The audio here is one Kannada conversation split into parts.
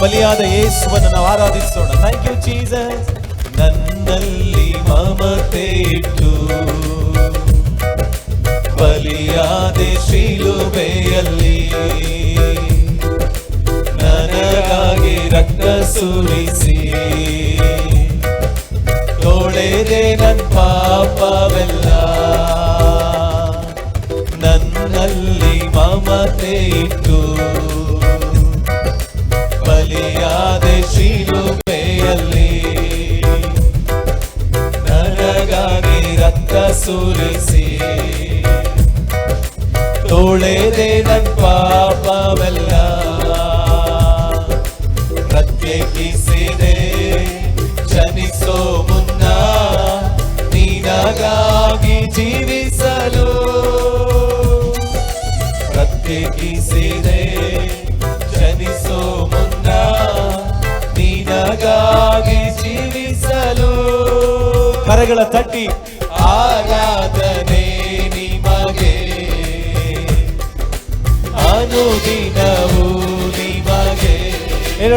ಬಲಿಯಾದ ಯೇಸುವನ್ನು ನಾವು ಆರಾಧಿಸೋಣ. ಥ್ಯಾಂಕ್ ಯು ಜೀಸಸ್ ನನ್ನಲ್ಲಿ ಮಮತೆ ಇಟ್ಟು ಬಲಿಯಾದೆ ಶಿಲುಬೆಯಲ್ಲಿ ಸುರಿಸಿ. ತೋಳೆದೆ ನನ್ ಪಾಪವೆಲ್ಲ ಪ್ರತ್ಯೇಕಿಸಿದೆ. ಜನಿಸೋ ಮುನ್ನ ನಿನಗಾಗಿ ಜೀವಿಸಲು ಪ್ರತ್ಯೇಕಿಸಿದೆ. ಜನಿಸೋ ಮುನ್ನ ನಿನಗಾಗಿ ಜೀವಿಸಲು. ಕರಗಳ ತಟ್ಟಿ.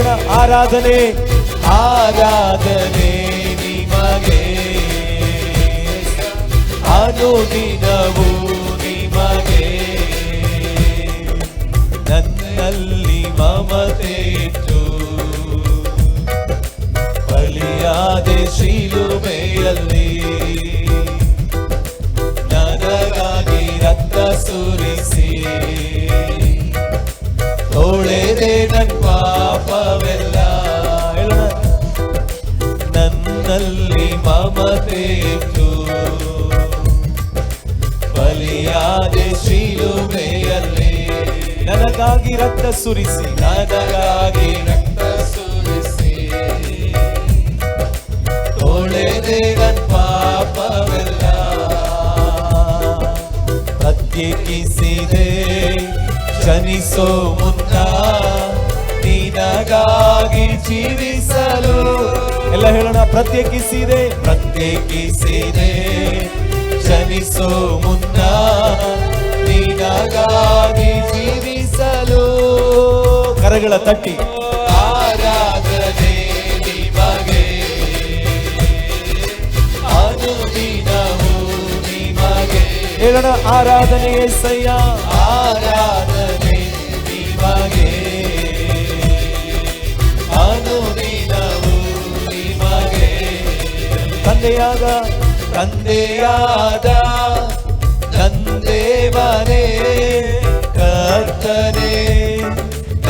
ಹೇಳೋಣ ಆರಾಧನೆ. ಆರಾಧನೆ ನಿಮಗೆ. ಅನುದಿನವು ನಿಮಗೆ. ನನ್ನಲ್ಲಿ ಮಮತೆ ಇತ್ತು ಬಲಿಯಾದೆ ಶಿಲುಬೆಯಲ್ಲಿ ರಕ್ತ ಸುರಿಸಿ ನನಗಾಗಿ ರಕ್ತ ಸುರಿಸಿ. ತೊಳೆದೆ ನನ್ನ ಪಾಪವೆಲ್ಲ ಪ್ರತ್ಯೇಕಿಸಿದೆ. ಜನಿಸೋ ಮುನ್ನ ನಿನಗಾಗಿ ಜೀವಿಸಲು. ಎಲ್ಲ ಹೇಳೋಣ, ಪ್ರತ್ಯೇಕಿಸಿದೆ. ಪ್ರತ್ಯೇಕಿಸಿದೆ. ಜನಿಸೋ ಮುನ್ನ ನಿನಗಾಗಿ ಜೀವಿಸಲು ಕರಗಳ ತಟ್ಟಿ. ಹೇಳೋಣ ಆರಾಧನೆ ಸಯ್ಯ. ಆರಾಧನೆ ನಿಮಗೆ ಅನುದಿನವು ನಿಮಗೆ ತಂದೆಯಾದ ತಂದೆಯಾದ ನಂದೇವನೇ ಕರ್ತನೆ.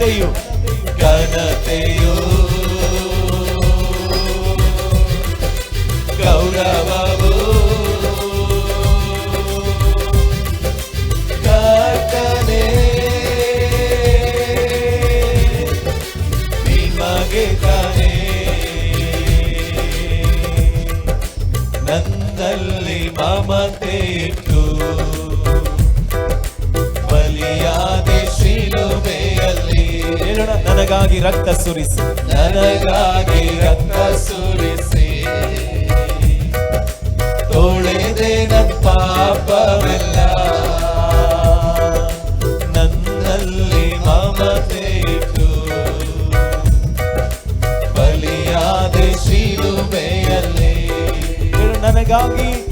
ഘനതയും ഘനതയും ನನಗಾಗಿ ರಕ್ತ ಸುರಿಸಿ. ನನಗಾಗಿ ರಕ್ತ ಸುರಿಸಿ. ತೊಳೆದೆ ನನ್ನ ಪಾಪವೆಲ್ಲ. ನನ್ನಲ್ಲಿ ಮಮತೆ ಇಟ್ಟು. ಬಲಿಯಾದೆ ಶಿಲುಬೆಯಲ್ಲಿ ನನಗಾಗಿ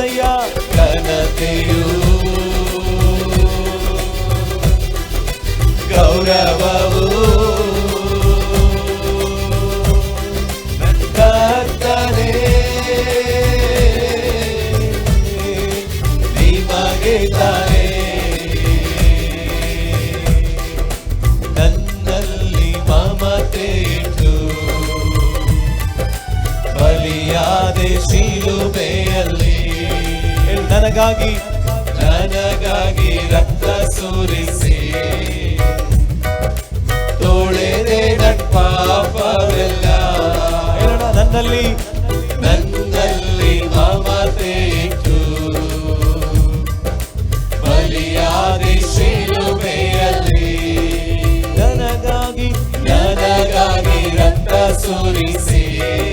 ஏசையா ನನಗಾಗಿ ನನಗಾಗಿ ರಕ್ತ ಸುರಿಸಿ. ತೋಳೆದೆ ನನ್ ಪಾಪವೆಲ್ಲ. ನನ್ನಲ್ಲಿ ನನ್ನಲ್ಲಿ ಮಮತೆ ಇಟ್ಟು. ಬಲಿಯಾದಿ ಶಿಲುಬೆಯಲ್ಲಿ. ನನಗಾಗಿ ನನಗಾಗಿ ರಕ್ತ ಸುರಿಸಿ.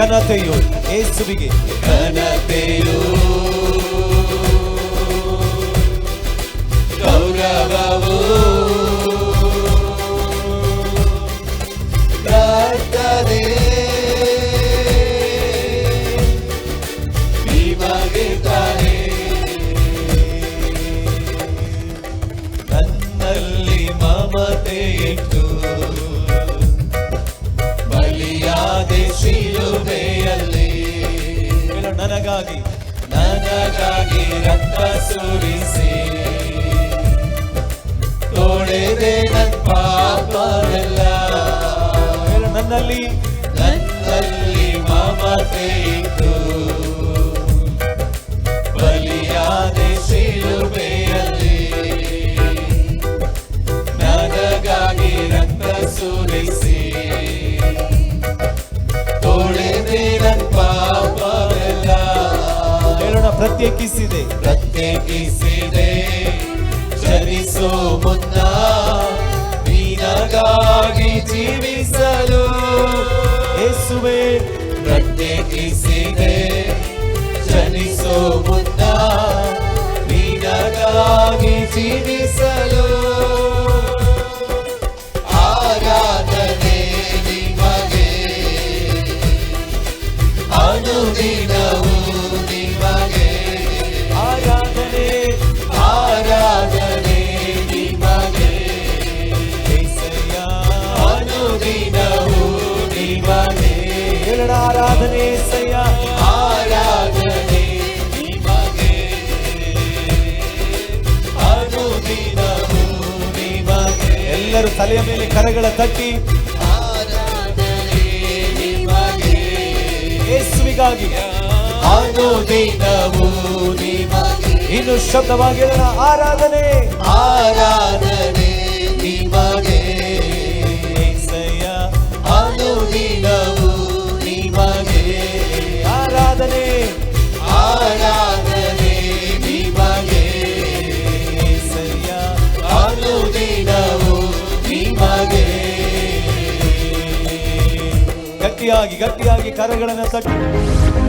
கனத்தையோர் இயேசுவிகே கனத்தையோர் ನನಗಾಗಿ ನನಗಾಗಿ ರಕ್ತ ಸುರಿಸಿ. ತೊಳೆದೆ ನನ್ನ ಪಾಪವೆಲ್ಲ. ನನ್ನಲ್ಲಿ ನನ್ನಲ್ಲಿ ಮಮತೆ ಇತ್ತು. ಬಲಿಯಾದೆ ಶಿಲುಬೆಯಲ್ಲಿ ಪ್ರತ್ಯೇಕಿಸಿದೆ. ಪ್ರತ್ಯೇಕಿಸಿದೆ. ಚಲಿಸೋ ಮುನ್ನ ನಿನಗಾಗಿ ಜೀವಿಸಲು ಯೇಸುವೆ ಪ್ರತ್ಯೇಕಿಸಿದೆ. ಚಲಿಸೋ ಮುನ್ನ ನಿನಗಾಗಿ ಜೀವಿಸಲು ತಲೆಯ ಮೇಲೆ ಕರಗಳ ತಟ್ಟಿ. ಆರಾಧನೆ ನಿಮಗೆ ಯೇಸುವಿಗಾಗಿ ಇನ್ನು ಶಬ್ದವಾಗಿ ಆರಾಧನೆ. ಆರಾಧನೆ ನಿಮಗೆ. ಏಸಯ್ಯ ಅನುದಿನವೂ ಗಟ್ಟಿಯಾಗಿ ಗಟ್ಟಿಯಾಗಿ ಕರಗಳನ್ನು ತಟ್ಟಿ